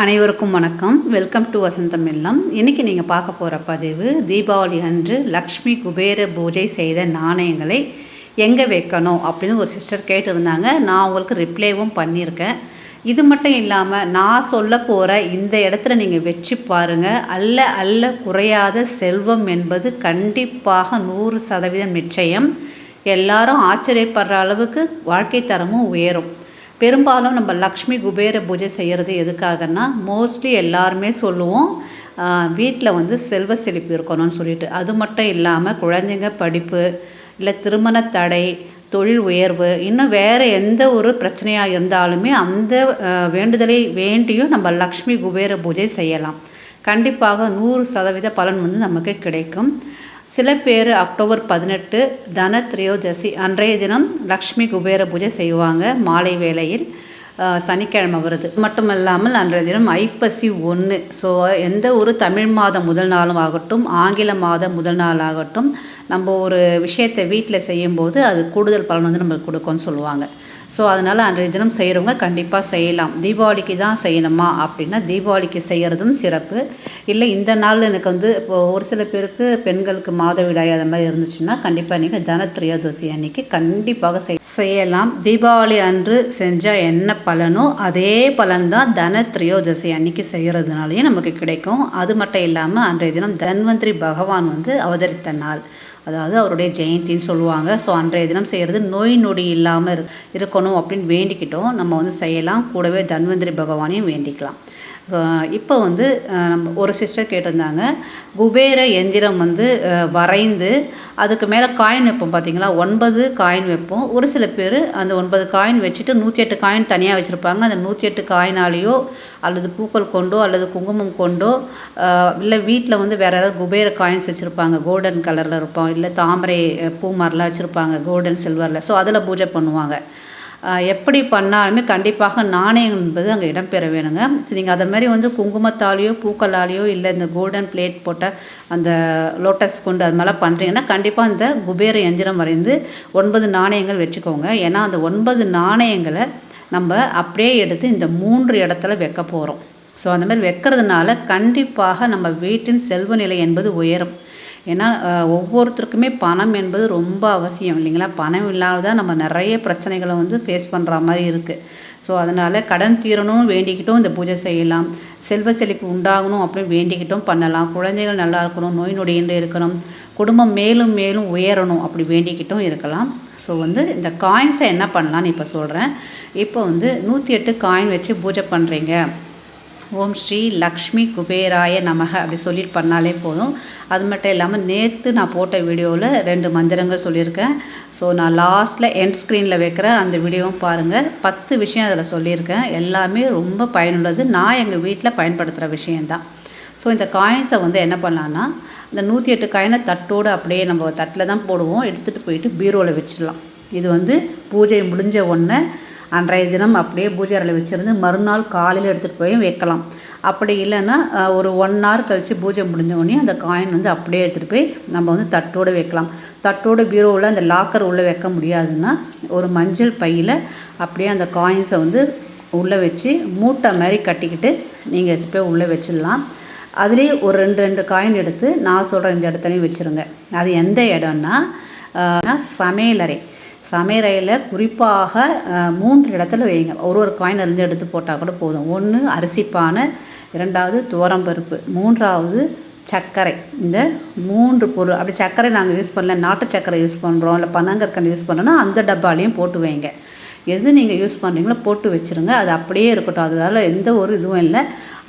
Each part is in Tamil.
அனைவருக்கும் வணக்கம். வெல்கம் டு வசந்தம் இல்லம். இன்றைக்கி நீங்கள் பார்க்க போகிற பதிவு தீபாவளி அன்று லக்ஷ்மி குபேர பூஜை செய்த நாணயங்களை எங்கே வைக்கணும் அப்படின்னு ஒரு சிஸ்டர் கேட்டிருந்தாங்க. நான் உங்களுக்கு ரிப்ளைவும் பண்ணியிருக்கேன். இது மட்டும் இல்லாமல் நான் சொல்ல போகிற இந்த இடத்துல நீங்கள் வச்சு பாருங்கள் அல்ல அல்ல குறையாத செல்வம் என்பது கண்டிப்பாக நூறு சதவீதம் நிச்சயம். எல்லாரும் ஆச்சரியப்படுற அளவுக்கு வாழ்க்கை தரமும் உயரும். பெரும்பாலும் நம்ம லக்ஷ்மி குபேர பூஜை செய்கிறது எதுக்காகன்னா மோஸ்ட்லி எல்லாருமே சொல்லுவோம் வீட்டில் வந்து செல்வ செழிப்பு இருக்கணும்னு சொல்லிட்டு. அது மட்டும் இல்லாமல் குழந்தைங்க படிப்பு இல்லை திருமண தடை தொழில் உயர்வு இன்னும் வேறு எந்த ஒரு பிரச்சனையாக இருந்தாலுமே அந்த வேண்டுதலை வேண்டியும் நம்ம லக்ஷ்மி குபேர பூஜை செய்யலாம். கண்டிப்பாக நூறு சதவீத பலன் வந்து நமக்கு கிடைக்கும். சில பேர் அக்டோபர் பதினெட்டு தன திரையோதசி அன்றைய தினம் லக்ஷ்மி குபேர பூஜை செய்வாங்க. மாலை வேளையில் சனிக்கிழமை வருது. மட்டும் இல்லாமல் அன்றைய தினம் ஐப்பசி ஒன்று ஸோ எந்த ஒரு தமிழ் மாதம் முதல் நாளும் ஆகட்டும் ஆங்கில மாதம் முதல் நாள் ஆகட்டும் நம்ம ஒரு விஷயத்தை வீட்டில் செய்யும்போது அது கூடுதல் பலன் வந்து நம்மளுக்கு கொடுக்கும்னு சொல்லுவாங்க. ஸோ அதனால் அன்றைய தினம் செய்கிறவங்க கண்டிப்பாக செய்யலாம். தீபாவளிக்கு தான் செய்யணுமா? அப்படின்னா தீபாவளிக்கு செய்கிறதும் சிறப்பு. இல்லை இந்த நாள் எனக்கு வந்து இப்போ ஒரு சில பேருக்கு பெண்களுக்கு மாதவிடாய் அது மாதிரி இருந்துச்சுன்னா கண்டிப்பாக நீங்கள் தனத்ரியோதசி அன்னைக்கு கண்டிப்பாக செய் செய்யலாம். தீபாவளி அன்று செஞ்சால் என்ன பலனோ அதே பலன் தான் தனத்திரையோதசி அன்னைக்கு செய்கிறதுனாலையும் நமக்கு கிடைக்கும். அது மட்டும் இல்லாமல் அன்றைய தினம் தன்வந்திரி பகவான் வந்து அவதரித்த நாள். அதாவது அவருடைய ஜெயந்தின்னு சொல்லுவாங்க. ஸோ அன்றைய தினம் செய்கிறது நோய் நொடி இல்லாமல் இருக்கணும் அப்படின்னு வேண்டிக்கிட்டோம். நம்ம வந்து செய்யலாம். கூடவே தன்வந்திரி பகவானையும் வேண்டிக்கலாம். இப்போ வந்து நம்ம ஒரு சிஸ்டர் கேட்டிருந்தாங்க. குபேர எந்திரம் வந்து வரைந்து அதுக்கு மேலே காயின் வைப்போம் பார்த்தீங்களா ஒன்பது காயின் வைப்போம். ஒரு சில பேர் அந்த ஒன்பது காயின் வச்சுட்டு நூற்றி எட்டு காயின் தனியாக வச்சுருப்பாங்க. அந்த நூற்றி எட்டு காயினாலேயோ அல்லது பூக்கள் கொண்டோ அல்லது குங்குமம் கொண்டோ இல்லை வீட்டில் வந்து வேறு ஏதாவது குபேர காயின்ஸ் வச்சுருப்பாங்க. கோல்டன் கலரில் இருப்போம். இல்லை தாமரை பூ மாதிரிலாம் வச்சுருப்பாங்க. கோல்டன் சில்வரில் ஸோ அதில் பூஜை பண்ணுவாங்க. எப்படி பண்ணாலுமே கண்டிப்பாக நாணயம் என்பது அங்கே இடம்பெற வேணுங்க. நீங்கள் அதை மாதிரி வந்து குங்குமத்தாலேயோ பூக்களாலேயோ இல்லை இந்த கோல்டன் பிளேட் போட்ட அந்த லோட்டஸ் கொண்டு அது மாதிரிலாம் பண்ணுறீங்கன்னா கண்டிப்பாக இந்த குபேர எந்திரம் வரைந்து ஒன்பது நாணயங்கள் வச்சுக்கோங்க. ஏன்னா அந்த ஒன்பது நாணயங்களை நம்ம அப்படியே எடுத்து இந்த மூன்று இடத்துல வைக்க போகிறோம் ஸோ அந்த மாதிரி வைக்கிறதுனால கண்டிப்பாக நம்ம வீட்டின் செல்வ நிலை என்பது உயரும். ஏன்னா ஒவ்வொருத்தருக்குமே பணம் என்பது ரொம்ப அவசியம் இல்லைங்களா? பணம் இல்லாததான் நம்ம நிறைய பிரச்சனைகளை வந்து ஃபேஸ் பண்ணுற மாதிரி இருக்குது ஸோ அதனால் கடன் தீரணும் வேண்டிக்கிட்டும் இந்த பூஜை செய்யலாம். செல்வ செழிப்பு உண்டாகணும் அப்படின்னு வேண்டிக்கிட்டும் பண்ணலாம். குழந்தைகள் நல்லா இருக்கணும் நோய் நொடியின்றி இருக்கணும். குடும்பம் மேலும் மேலும் உயரணும் அப்படி வேண்டிக்கிட்டும் இருக்கலாம். ஸோ வந்து இந்த காயின்ஸை என்ன பண்ணலான்னு இப்போ சொல்கிறேன் இப்போ வந்து நூற்றி எட்டு காயின் வச்சு பூஜை பண்ணுறீங்க ஓம் ஸ்ரீ லக்ஷ்மி குபேராய நமக அப்படி சொல்லிட்டு பண்ணாலே போதும். அது மட்டும் இல்லாமல் நேற்று நான் போட்ட வீடியோவில் ரெண்டு மந்திரங்கள் சொல்லியிருக்கேன். ஸோ நான் லாஸ்ட்டில் எண்ட் ஸ்க்ரீனில் வைக்கிற அந்த வீடியோவும் பாருங்கள் பத்து விஷயம் அதில் சொல்லியிருக்கேன். எல்லாமே ரொம்ப பயனுள்ளது. நான் எங்கள் வீட்டில் பயன்படுத்துகிற விஷயந்தான் ஸோ இந்த காயின்ஸை வந்து என்ன பண்ணலான்னா இந்த நூற்றி எட்டு காயினை தட்டோடு அப்படியே நம்ம தட்டில் தான் போடுவோம். எடுத்துகிட்டு போயிட்டு பீரோவில் வச்சிடலாம். இது வந்து பூஜை முடிஞ்ச உடனே அன்றைய தினம் அப்படியே பூஜை அறையில் வச்சுருந்து மறுநாள் காலையில் எடுத்துகிட்டு போய் வைக்கலாம். அப்படி இல்லைன்னா ஒரு ஒன் ஹவர் கழித்து பூஜை முடிஞ்ச உடனே அந்த காயின் வந்து அப்படியே எடுத்துகிட்டு போய் நம்ம வந்து தட்டோடு வைக்கலாம். தட்டோடு பீரோவில் அந்த லாக்கர் உள்ளே வைக்க முடியாதுன்னா ஒரு மஞ்சள் பையில் அப்படியே அந்த காயின்ஸை வந்து உள்ளே வச்சு மூட்டை மாதிரி கட்டிக்கிட்டு நீங்கள் எடுத்துகிட்டு போய் உள்ளே வச்சிடலாம். அதுலேயே ஒரு ரெண்டு ரெண்டு காயின் எடுத்து நான் சொல்கிற இந்த இடத்துலையும் வச்சுருங்க. அது எந்த இடம்னா சமையலறை சமையலறையில் குறிப்பாக மூன்று இடத்துல வைங்க. ஒரு ஒரு காயின் இருந்து எடுத்து போட்டால் கூட போதும். ஒன்று அரிசிப்பானை இரண்டாவது துவரம்பருப்பு மூன்றாவது சர்க்கரை. இந்த மூன்று பொருள் அப்படி சர்க்கரை நாங்கள் யூஸ் பண்ணல நாட்டு சர்க்கரை யூஸ் பண்ணுறோம் இல்லை பனங்கற்கண்டு யூஸ் பண்ணுறோன்னா அந்த டப்பாலையும் போட்டு வைங்க. எது நீங்கள் யூஸ் பண்ணுறீங்களோ போட்டு வச்சுருங்க. அது அப்படியே இருக்கட்டும். அதனால் எந்த ஒரு இதுவும் இல்லை.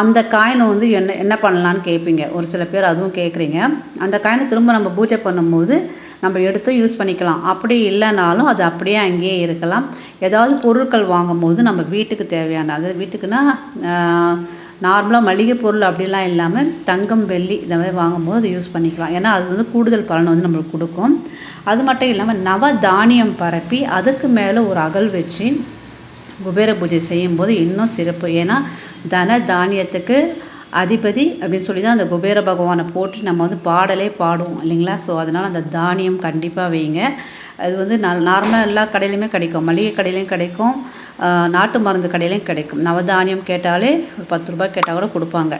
அந்த காயினை வந்து என்ன என்ன பண்ணலான்னு கேட்பீங்க ஒரு சில பேர் அதுவும் கேட்குறீங்க அந்த காயினை திரும்ப நம்ம பூஜை பண்ணும்போது நம்ம எடுத்து யூஸ் பண்ணிக்கலாம். அப்படி இல்லைனாலும் அது அப்படியே அங்கேயே இருக்கலாம். ஏதாவது பொருட்கள் வாங்கும்போது நம்ம வீட்டுக்கு தேவையான அது வீட்டுக்குன்னா நார்மலாக மளிகை பொருள் அப்படிலாம் இல்லாமல் தங்கம் வெள்ளி இந்த மாதிரி வாங்கும்போது அதை யூஸ் பண்ணிக்கலாம். ஏன்னா அது வந்து கூடுதல் பலனை வந்து நம்மளுக்கு கொடுக்கும். அது மட்டும் இல்லாமல் நவ தானியம் பரப்பி அதுக்கு மேலே ஒரு அகல் வச்சு குபேர பூஜை செய்யும்போது இன்னும் சிறப்பு. ஏன்னா தன தானியத்துக்கு அதிபதி அப்படின்னு சொல்லி தான் அந்த குபேர பகவானை போட்டு நம்ம வந்து பாடலே பாடுவோம் இல்லைங்களா? ஸோ அதனால் அந்த தானியம் கண்டிப்பாக வைங்க. அது வந்து நார்மலாக எல்லா கடையிலையுமே கிடைக்கும். மளிகை கடையிலையும் கிடைக்கும். நாட்டு மருந்து கடையிலையும் கிடைக்கும். நவதானியம் கேட்டாலே ஒரு பத்து ரூபாய் கேட்டால் கூட கொடுப்பாங்க.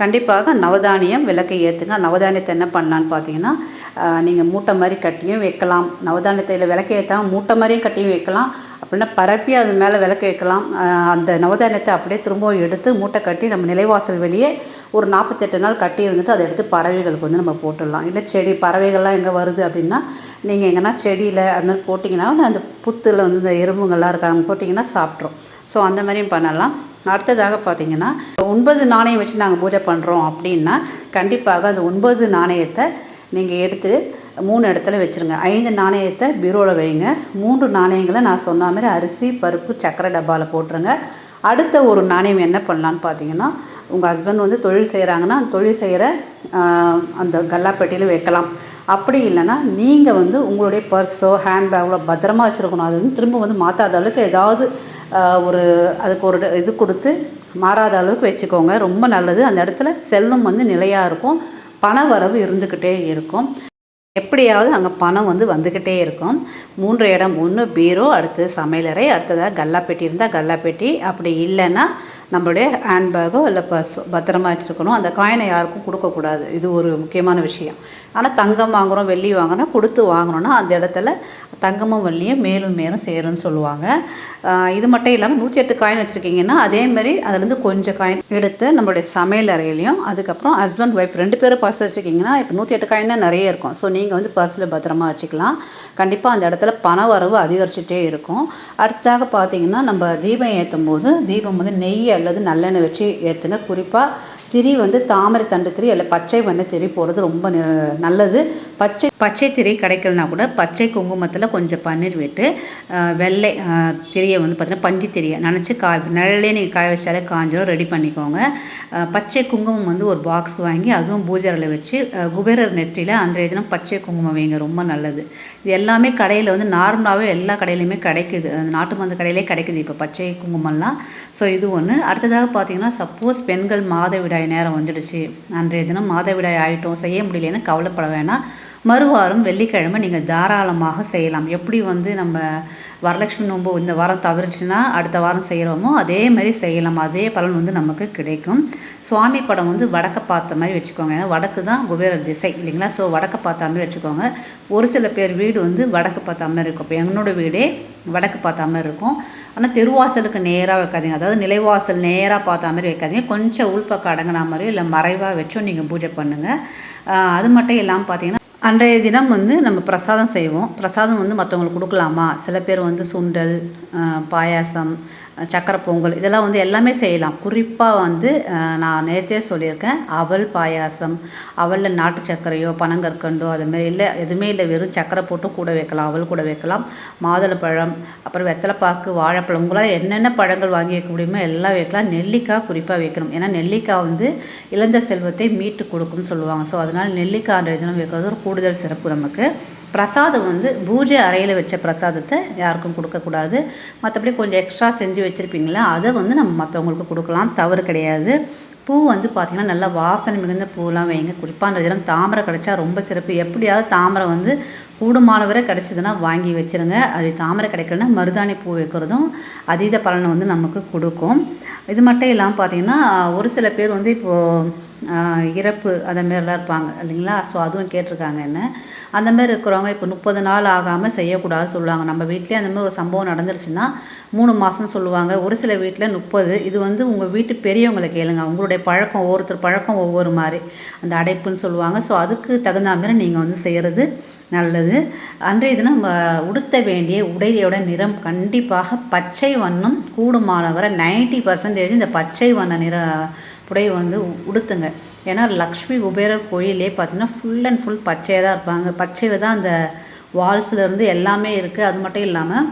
கண்டிப்பாக நவதானியம் விளக்கை ஏற்றுங்க நவதானியத்தை என்ன பண்ணலான்னு பார்த்தீங்கன்னா நீங்கள் மூட்டை மாதிரி கட்டியும் வைக்கலாம். நவதானியத்தில் விளக்கை ஏற்றாமல் மூட்டை மாதிரியும் கட்டியும் வைக்கலாம். அப்படின்னா பரப்பி அது மேலே விளக்கு வைக்கலாம். அந்த நவதானியத்தை அப்படியே திரும்பவும் எடுத்து மூட்டை கட்டி நம்ம நிலைவாசல் வெளியே ஒரு நாற்பத்தெட்டு நாள் கட்டி இருந்துட்டு அதை எடுத்து பறவைகளுக்கு வந்து நம்ம போட்டுடலாம். இல்லை செடி பறவைகள்லாம் எங்கே வருது அப்படின்னா நீங்கள் எங்கன்னா செடியில் அது மாதிரி போட்டிங்கன்னா அந்த புத்தில் வந்து இந்த எறும்புங்கள்லாம் இருக்காங்க போட்டிங்கன்னா சாப்பிட்ரும் ஸோ அந்த மாதிரியும் பண்ணலாம். அடுத்ததாக பார்த்தீங்கன்னா ஒன்பது நாணயம் வச்சு நாங்கள் பூஜை பண்ணுறோம் அப்படின்னா கண்டிப்பாக அந்த ஒன்பது நாணயத்தை நீங்கள் எடுத்து மூணு இடத்துல வச்சுருங்க. ஐந்து நாணயத்தை பீரோவில் வைங்க. மூன்று நாணயங்களை நான் சொன்ன மாதிரி அரிசி பருப்பு சக்கரை டப்பாவில் போட்டுருங்க. அடுத்த ஒரு நாணயம் என்ன பண்ணலான்னு பார்த்தீங்கன்னா உங்கள் ஹஸ்பண்ட் வந்து தொழில் செய்கிறாங்கன்னா அந்த தொழில் செய்கிற அந்த கல்லாப்பெட்டியில் வைக்கலாம். அப்படி இல்லைன்னா நீங்கள் வந்து உங்களுடைய பர்ஸோ ஹேண்ட்பேக்கோ பத்திரமா வச்சுருக்கணும். அது வந்து திரும்ப வந்து மாற்றாத அளவுக்கு ஏதாவது ஒரு அதுக்கு ஒரு இது கொடுத்து மாறாத அளவுக்கு வச்சுக்கோங்க. ரொம்ப நல்லது. அந்த இடத்துல செல்வம் வந்து நிலையாக இருக்கும். பண வரவு இருந்துக்கிட்டே இருக்கும். எப்படியாவது அங்கே பணம் வந்து வந்துக்கிட்டே இருக்கும். மூன்று இடம் ஒன்று பீரோ அடுத்து சமையலறை அடுத்ததாக கல்லாப்பெட்டி இருந்தால் கல்லாப்பெட்டி. அப்படி இல்லைன்னா நம்மளுடைய ஹேண்ட்பேக்கோ இல்லை பர்ஸோ பத்திரமா வச்சுருக்கணும். அந்த காயினை யாருக்கும் கொடுக்கக்கூடாது. இது ஒரு முக்கியமான விஷயம். ஆனால் தங்கம் வாங்குகிறோம் வெள்ளி வாங்குறோம் கொடுத்து வாங்கினோன்னா அந்த இடத்துல தங்கமும் வெள்ளியும் மேலும் மேலும் சேரும்னு சொல்லுவாங்க. இது மட்டும் இல்லாமல் நூற்றி எட்டு காயின் வச்சுருக்கீங்கன்னா அதேமாதிரி அதுலேருந்து கொஞ்சம் காயின் எடுத்து நம்மளுடைய சமையல் அறையிலையும் அதுக்கப்புறம் ஹஸ்பண்ட் ஒய்ஃப் ரெண்டு பேரும் பர்ஸ் வச்சுருக்கீங்கன்னா இப்போ நூற்றி எட்டு காயின்னா நிறைய இருக்கும். ஸோ நீங்கள் வந்து பர்ஸில் பத்திரமா வச்சுக்கலாம். கண்டிப்பாக அந்த இடத்துல பண வரவு அதிகரிச்சுட்டே இருக்கும். அடுத்ததாக பார்த்தீங்கன்னா நம்ம தீபம் ஏற்றும் போது தீபம் வந்து நெய்யை அல்லது நல்லெண்ணெய் வச்சு ஏற்றுங்க குறிப்பாக திரி வந்து தாமரை தண்டு திரி இல்லை பச்சை வண்ண திரி போடுறது ரொம்ப நல்லது. பச்சை பச்சை திரி கிடைக்கலனா கூட பச்சை குங்குமத்தில் கொஞ்சம் பன்னீர் விட்டு வெள்ளை திரியை வந்து பார்த்திங்கன்னா பஞ்சு திரியை நினச்சி காய் நிழலே நீங்கள் காய வச்சாலே காஞ்சிடும் ரெடி பண்ணிக்கோங்க. பச்சை குங்குமம் வந்து ஒரு பாக்ஸ் வாங்கி அதுவும் பூஜை அறையில் வச்சு குபேரர் நெற்றியில் அன்றைய தினம் பச்சை குங்குமம் வைங்க ரொம்ப நல்லது. இது எல்லாமே கடையில் வந்து நார்மலாகவே எல்லா கடையிலையுமே கிடைக்குது. அந்த நாட்டு மருந்து கடையிலே கிடைக்குது இப்போ பச்சை குங்குமம்லாம். ஸோ இது ஒன்று அடுத்ததாக பார்த்தீங்கன்னா சப்போஸ் பெண்கள் மாதவிடாய் நேரம் வந்துடுச்சு. அன்றைய தினம் மாதவிடாய் ஆகிட்டோம் செய்ய முடியலன்னு கவலைப்பட வேணாம். மறுவாரம் வெள்ளிக்கிழமை நீங்கள் தாராளமாக செய்யலாம். எப்படி வந்து நம்ம வரலட்சுமி நோன்பு இந்த வாரம் தவிர்ச்சுன்னா அடுத்த வாரம் செய்கிறோமோ அதே மாதிரி செய்யலாம். அதே பலன் வந்து நமக்கு கிடைக்கும். சுவாமி படம் வந்து வடக்க பார்த்த மாதிரி வச்சுக்கோங்க. ஏன்னா வடக்கு தான் குபேர திசை இல்லைங்களா? ஸோ வடக்க பார்த்த மாதிரி வச்சுக்கோங்க. ஒரு சில பேர் வீடு வந்து வடக்கு பார்த்த மாதிரி இருக்கும். இப்போ எங்களோட வீடே வடக்கு பார்த்த மாதிரி இருக்கும். ஆனால் தெருவாசலுக்கு நேராக வைக்காதீங்க. அதாவது நிலைவாசல் நேராக பார்த்த மாதிரி வைக்காதீங்க. கொஞ்சம் உள்பக்கம் அடங்கின மாதிரியோ இல்லை மறைவாக வச்சோ நீங்கள் பூஜை பண்ணுங்கள் அது மட்டும் இல்லாமல் பார்த்தீங்கன்னா அன்றைய தினம் வந்து நம்ம பிரசாதம் செய்வோம். பிரசாதம் வந்து மற்றவங்களுக்கு கொடுக்கலாமா? சில பேர் வந்து சுண்டல் பாயாசம் சக்கரை பொங்கல் இதெல்லாம் வந்து எல்லாமே செய்யலாம். குறிப்பாக வந்து நான் நேற்றே சொல்லியிருக்கேன் அவல் பாயாசம் அவலில் நாட்டு சர்க்கரையோ பனங்கற்கண்டோ அதுமாரி இல்லை எதுவுமே இல்லை வெறும் சக்கரை போட்டும் கூட வைக்கலாம் அவல் கூட வைக்கலாம். மாதுளப்பழம் அப்புறம் வெத்தலைப்பாக்கு வாழைப்பழம் உங்களால் என்னென்ன பழங்கள் வாங்கி வைக்க முடியுமோ எல்லாம் வைக்கலாம். நெல்லிக்காய் குறிப்பாக வைக்கணும். ஏன்னா நெல்லிக்காய் வந்து இழந்த செல்வத்தை மீட்டு கொடுக்கும்னு சொல்லுவாங்க. ஸோ அதனால் நெல்லிக்காய் அன்றைய தினம் வைக்கிறது ஒரு கூடுதல் சிறப்பு நமக்கு. பிரசாதம் வந்து பூஜை அறையில் வச்ச பிரசாதத்தை யாருக்கும் கொடுக்கக்கூடாது. மற்றபடி கொஞ்சம் எக்ஸ்ட்ரா செஞ்சு வச்சுருப்பீங்களா அதை வந்து நம்ம மற்றவங்களுக்கு கொடுக்கலாம். தவறு கிடையாது. பூ வந்து பார்த்திங்கன்னா நல்லா வாசனை மிகுந்த பூலாம் வைங்க. குறிப்பாக அந்த தினம் தாமரை கிடச்சா ரொம்ப சிறப்பு. எப்படியாவது தாமரை வந்து கூடுமான வரை வாங்கி வச்சுருங்க. அது தாமரை கிடைக்கலன்னா மருதாணி பூ வைக்கிறதும் அதீத பலனை வந்து நமக்கு கொடுக்கும். இது மட்டும் இல்லாமல் பார்த்தீங்கன்னா ஒரு சில பேர் வந்து இப்போது இறப்பு அதை மாரிலாம் இருப்பாங்க இல்லைங்களா? ஸோ அதுவும் கேட்டிருக்காங்க என்ன? அந்த மாதிரி இருக்கிறவங்க இப்போ முப்பது நாள் ஆகாமல் செய்யக்கூடாதுன்னு சொல்லுவாங்க. நம்ம வீட்டிலே அந்த மாதிரி ஒரு சம்பவம் நடந்துருச்சுன்னா மூணு மாதம் சொல்லுவாங்க. ஒரு சில வீட்டில் முப்பது இது வந்து உங்கள் வீட்டு பெரியவங்களை கேளுங்க. உங்களுடைய பழக்கம் ஒவ்வொருத்தர் பழக்கம் ஒவ்வொரு மாதிரி. அந்த அடைப்புன்னு சொல்லுவாங்க. ஸோ அதுக்கு தகுந்த மாதிரி நீங்கள் வந்து செய்கிறது நல்லது. அன்றைய தினம் நம்ம உடுத்த வேண்டிய உடையோட நிறம் கண்டிப்பாக பச்சை வண்ணம் கூடுமானவரை நைன்ட்டி பர்சன்டேஜ் இந்த பச்சை வண்ண நிற புடவை வந்து உடுத்துங்க. ஏன்னா லக்ஷ்மி குபேரர் கோயிலே பார்த்தீங்கன்னா ஃபுல் அண்ட் ஃபுல் பச்சையாக தான் இருப்பாங்க. பச்சையில் தான் அந்த வால்ஸ்லேருந்து எல்லாமே இருக்குது அது மட்டும் இல்லாமல்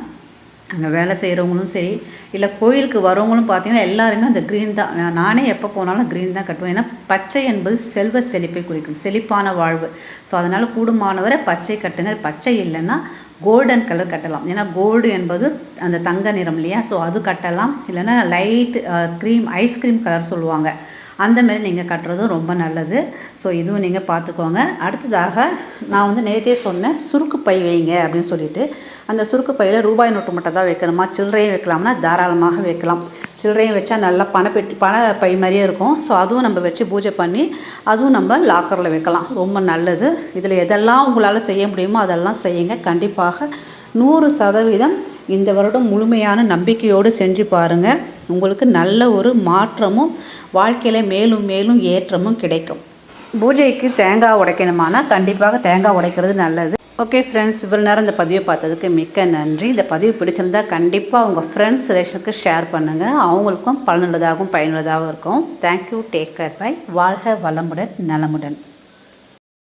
அங்கே வேலை செய்கிறவங்களும் சரி இல்லை கோயிலுக்கு வரவங்களும் பார்த்தீங்கன்னா எல்லாருமே அந்த க்ரீன் தான். நானே எப்போ போனாலும் க்ரீன் தான் கட்டுவேன். ஏன்னா பச்சை என்பது செல்வ செழிப்பை குறிக்கும். செழிப்பான வாழ்வு. ஸோ அதனால் கூடுமானவரை பச்சை கட்டுங்க. பச்சை இல்லைன்னா கோல்டன் கலர் கட்டலாம். ஏன்னா கோல்டு என்பது அந்த தங்க நிறம் இல்லையா? ஸோ அது கட்டலாம். இல்லைன்னா லைட் க்ரீம் ஐஸ்கிரீம் கலர் சொல்லுவாங்க. அந்த மாதிரி நீங்கள் கட்டுறதும் ரொம்ப நல்லது. ஸோ இதுவும் நீங்கள் பார்த்துக்கோங்க. அடுத்ததாக நான் வந்து நேற்றே சொன்னேன் சுருக்கு பை வைங்க அப்படின்னு சொல்லிட்டு அந்த சுருக்கு பையில் ரூபாய் நோட்டு மட்டும் தான் வைக்கணுமா? சில்லறையும் வைக்கலாம்னா தாராளமாக வைக்கலாம். சில்லறையும் வச்சா நல்லா பணப்பெட்டி பண பை மாதிரியே இருக்கும். ஸோ அதுவும் நம்ம வச்சு பூஜை பண்ணி அதுவும் நம்ம லாக்கரில் வைக்கலாம். ரொம்ப நல்லது. இதில் எதெல்லாம் உங்களால் செய்ய முடியுமோ அதெல்லாம் செய்யுங்க. கண்டிப்பாக நூறு சதவீதம் இந்த வருடம் முழுமையான நம்பிக்கையோடு செஞ்சு பாருங்கள் உங்களுக்கு நல்ல ஒரு மாற்றமும் வாழ்க்கையில் மேலும் மேலும் ஏற்றமும் கிடைக்கும். பூஜைக்கு தேங்காய் உடைக்கணுமானா கண்டிப்பாக தேங்காய் உடைக்கிறது நல்லது. ஓகே ஃப்ரெண்ட்ஸ் இவ்வளோ நேரம் இந்த பதிவை பார்த்ததுக்கு மிக்க நன்றி. இந்த பதிவு பிடிச்சிருந்தா கண்டிப்பாக உங்கள் ஃப்ரெண்ட்ஸ் ரிலேஷனுக்கு ஷேர் பண்ணுங்கள் அவங்களுக்கும் பலனுள்ளதாகவும் பயனுள்ளதாகவும் இருக்கும். தேங்க்யூ டேக் கேர் பை வாழ்க வளமுடன் நலமுடன்.